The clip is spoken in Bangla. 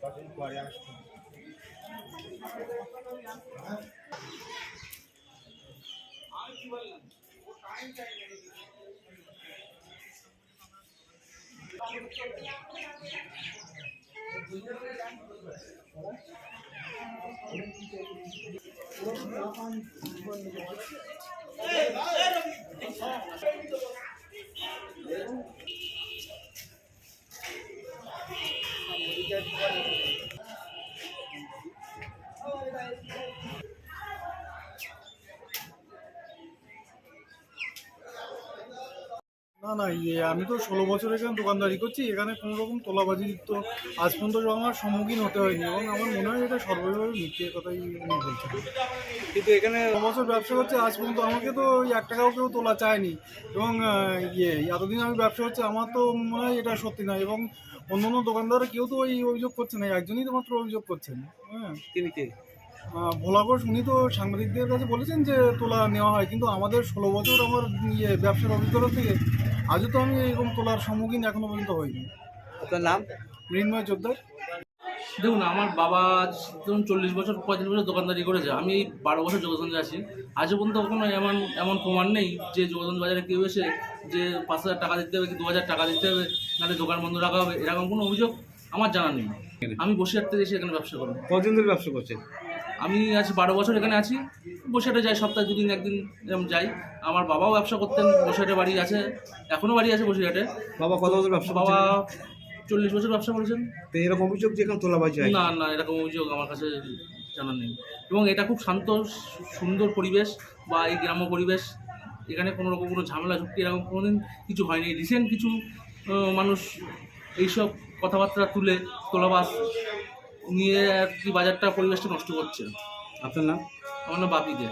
কদিন পরে Oh, my God. না না ইয়ে আমি তো ষোলো বছর এখানে দোকানদারি করছি এখানে কোনো রকম তোলাবাজির তো আজ পর্যন্ত আমার সম্মুখীন হতে হয়নি এবং আমার মনে হয় এটা সর্বভাবে মিথ্যে কথাই উনি বলছেন। কিন্তু এখানে বছর ব্যবসা করছে আজ পর্যন্ত আমাকে তো ওই এক টাকাও কেউ তোলা চায়নি এবং ইয়ে এতদিন আমি ব্যবসা করছি আমার তো মনে হয় এটা সত্যি না এবং অন্য অন্য দোকানদাররা কেউ তো ওই অভিযোগ করছে না একজনই তো মাত্র অভিযোগ করছেন হ্যাঁ। তিনি কে? ভোলা ঘোষ উনি তো সাংবাদিকদের কাছে বলেছেন যে তোলা নেওয়া হয় কিন্তু আমাদের ষোলো বছর আমার ইয়ে ব্যবসার অভিজ্ঞতা থেকে আজও তো আমি এরকম তোলার সম্মুখীন এখনও পর্যন্ত হইনি। আপনার নাম? মৃন্ময় চোদ্দার। দেখুন আমার বাবা ধরুন চল্লিশ বছর পঁয়তাল্লিশ বছর দোকানদারি করেছে আমি বারো বছর যোগসন্ধে আছি। আজও পর্যন্ত কোনো এমন এমন প্রমাণ নেই যে যোগসন্ধ বাজারে কেউ এসে যে পাঁচ হাজার টাকা দিতে হবে কি দু হাজার টাকা দিতে হবে নাহলে দোকান বন্ধ রাখা হবে এরকম কোনো অভিযোগ আমার জানা নেই। আমি বসিরহাট থেকে এসে এখানে ব্যবসা করি কদিন ধরে ব্যবসা করছেন? আমি আজ বারো বছর এখানে আছি। বসিরহাটে যাই সপ্তাহে দুদিন একদিন এরকম যাই। আমার বাবাও ব্যবসা করতেন বসিরহাটে বাড়ি আছে এখনও বাড়ি আছে বসিরহাটে। বাবা কত বছর ব্যবসা বাবা চল্লিশ বছর ব্যবসা করেছেন। তো এরকম অভিযোগ যে এখানে তোলাবাজি হয়? না না এরকম অভিযোগ আমার কাছে জানা নেই। এবং এটা খুব শান্ত সুন্দর পরিবেশ বা এই গ্রাম্য পরিবেশ। এখানে কোনো রকম কোনো ঝামেলা ঝুঁকি এরকম কোনোদিন কিছু হয়নি। রিসেন্ট কিছু মানুষ এইসব কথাবার্তা তুলে তোলাবাস নিয়ে আর কি বাজারটা পরিবেশটা নষ্ট করছে। আপনার নাম? আমার নাম বাপি দে